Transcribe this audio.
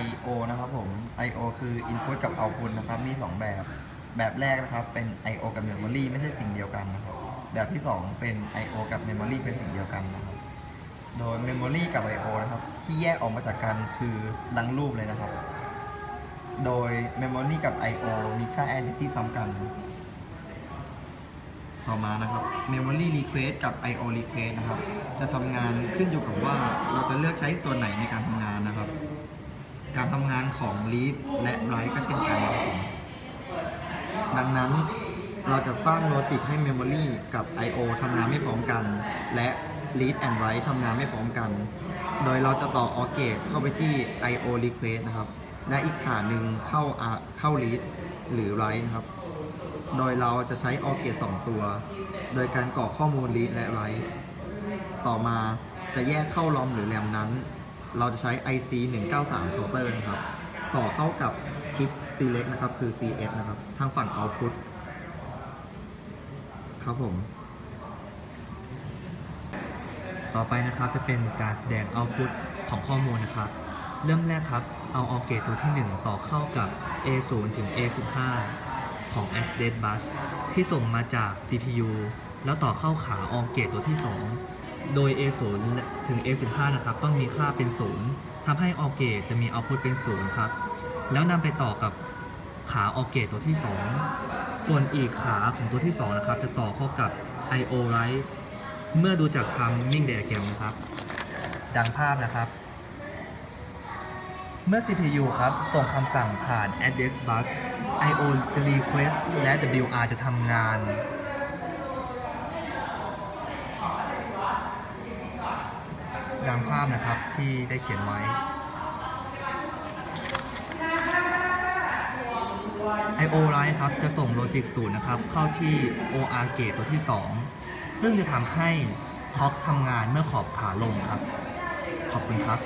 I/O นะครับผม I/O คือ Input กับ Output นะครับ มี 2 แบบ แบบแรกนะครับเป็น I/O กับ Memory ไม่ใช่สิ่งเดียวกันนะครับ แบบที่ 2 เป็น I/O กับ Memory เป็นสิ่งเดียวกันนะครับ โดย Memory กับ I/O นะครับ ที่แยกออกมาจากกันคือดังรูปเลยนะครับ โดย Memory กับ I/O มีค่า address ที่ซ้ำกัน ต่อมานะครับ Memory Request กับ I/O Request นะครับ จะทำงานขึ้นอยู่กับว่าเราจะเลือกใช้ส่วนไหนในการทำงานนะครับ การทำงานของ read และ write ก็เช่นกันครับผมดังนั้นเราจะสร้างโลจิกให้ Memory กับ I/O ทำงานไม่พร้อมกัน และ read and write ทำงานไม่พร้อมกัน โดยเราจะต่อ OR gate เข้าไปที่ I/O request นะครับ และอีกขาหนึ่งเข้าเข้า read หรือ write นะครับ โดยเราจะใช้ OR gate 2 ตัว โดยการกรอกข้อมูล read และ write ต่อมาจะแยกเข้า ROM หรือ RAM นั้น เราจะใช้ IC 193 counter นะครับ ต่อเข้ากับชิป select นะครับ คือ CS นะครับ ทางฝั่ง output ครับผม ต่อไปนะครับจะเป็นการแสดง output ของข้อมูลนะครับ เริ่มแรกครับ เอา OR gate ตัวที่ 1 ต่อเข้ากับ A0 ถึง A15 ของ address bus ที่ส่งมาจาก CPU แล้วต่อเข้าขา OR gate ตัวที่ 2 โดย A0 ถึง A15 นะครับ ต้องมีค่าเป็น 0ทำให้ OR gate จะมี output เป็น 0 ครับ แล้วนำไปต่อกับขา OR gate ตัวที่ 2 ส่วนอีกขาของตัวที่ 2 นะครับ จะต่อเข้ากับ I/O write เมื่อดูจาก timing diagram นะครับ ดังภาพนะครับ เมื่อ CPU ครับ ส่งคำสั่งผ่าน address bus I/O จะ request และ WR จะทำงาน ดังภาพนะครับที่ได้เขียนไว้ I/O write ครับจะส่งโลจิก0นะครับ เข้าที่ OR gate ตัวที่ 2 ซึ่งจะทำให้ท็อกทำงานเมื่อขอบขาลงครับ ขอบคุณครับ